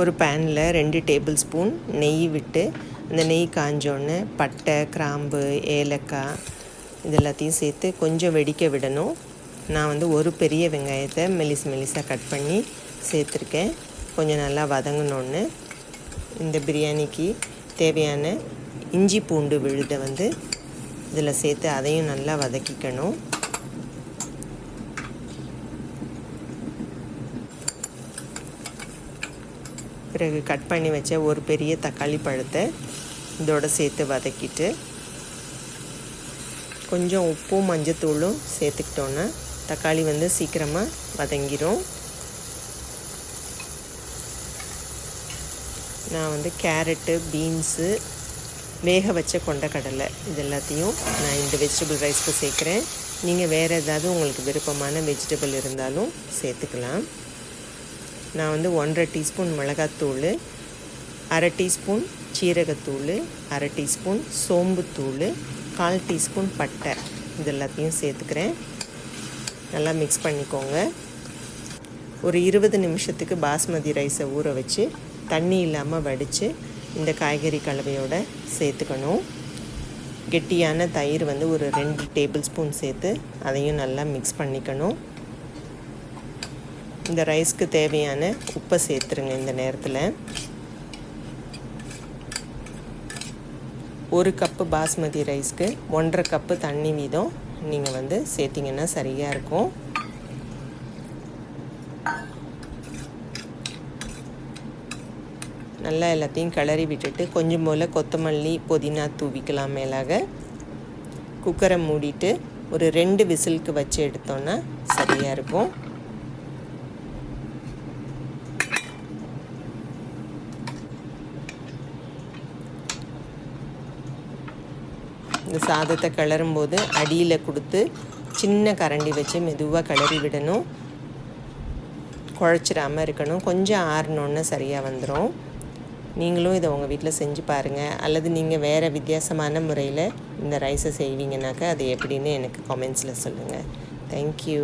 ஒரு பேனில் ரெண்டு டேபிள் ஸ்பூன் நெய் விட்டு அந்த நெய் காஞ்சோடனே பட்டை கிராம்பு ஏலக்காய் இது எல்லாத்தையும் சேர்த்து கொஞ்சம் வெடிக்க விடணும். நான் வந்து ஒரு பெரிய வெங்காயத்தை மெலிஸ் மெலிசாக கட் பண்ணி சேர்த்துருக்கேன். கொஞ்சம் நல்லா வதங்கினோன்னு இந்த பிரியாணிக்கு தேவையான இஞ்சி பூண்டு விழுதை வந்து இதில் சேர்த்து அதையும் நல்லா வதக்கிக்கணும். பிறகு கட் பண்ணி வச்ச ஒரு பெரிய தக்காளி பழத்தை இதோட சேர்த்து வதக்கிட்டு கொஞ்சம் உப்பும் மஞ்சத்தூளும் சேர்த்துக்கிட்டோன்னா தக்காளி வந்து சீக்கிரமாக வதங்கிடும் நான் வந்து கேரட்டு பீன்ஸு வேக வச்ச கொண்டக்கடலை இது எல்லாத்தையும் நான் இந்த வெஜிடபிள் ரைஸ்க்கு சேர்க்குறேன். நீங்கள் வேறு ஏதாவது உங்களுக்கு விருப்பமான வெஜிடபிள் இருந்தாலும் சேர்த்துக்கலாம். நான் வந்து ஒன்றரை டீஸ்பூன் மிளகாத்தூள் அரை டீஸ்பூன் சீரகத்தூள் அரை டீஸ்பூன் சோம்புத்தூள் கால் டீஸ்பூன் பட்டை. இது எல்லாத்தையும் சேர்த்துக்கிறேன். நல்லா மிக்ஸ் பண்ணிக்கோங்க. ஒரு இருபது நிமிஷத்துக்கு பாஸ்மதி ரைஸை ஊற வச்சு தண்ணி இல்லாமல் வடித்து இந்த காய்கறி கலவையோடு சேர்த்துக்கணும். கெட்டியான தயிர் வந்து ஒரு ரெண்டு டேபிள் ஸ்பூன் சேர்த்து அதையும் நல்லா மிக்ஸ் பண்ணிக்கணும். இந்த ரைஸ்க்கு தேவையான உப்பை சேர்த்துருங்க இந்த நேரத்தில். ஒரு கப்பு பாஸ்மதி ரைஸ்க்கு ஒன்றரை கப்பு தண்ணி வீதம் நீங்கள் வந்து சேர்த்திங்கன்னா சரியாக இருக்கும். நல்லா எல்லாத்தையும் கிளறி விட்டுட்டு கொஞ்சம் போல் கொத்தமல்லி புதினா தூவிக்கலாம் மேலாக. குக்கரை மூடிட்டு ஒரு ரெண்டு விசிலுக்கு வச்சு எடுத்தோன்னா சரியாக இருக்கும். இந்த சாதத்தை கிளறும்போது அடியில் கொடுத்து சின்ன கரண்டி வச்சு மெதுவாக கிளறி விடணும். குழச்சிடாமல் இருக்கணும். கொஞ்சம் ஆறினோன்னு சரியாக வந்துடும் நீங்களும் இதை உங்கள் வீட்டில் செஞ்சு பாருங்கள் அல்லது நீங்கள் வேறு வித்தியாசமான முறையில் இந்த ரைஸை செய்வீங்கனாக்கா அது எப்படின்னு எனக்கு கமெண்ட்ஸில் சொல்லுங்கள் தேங்க்யூ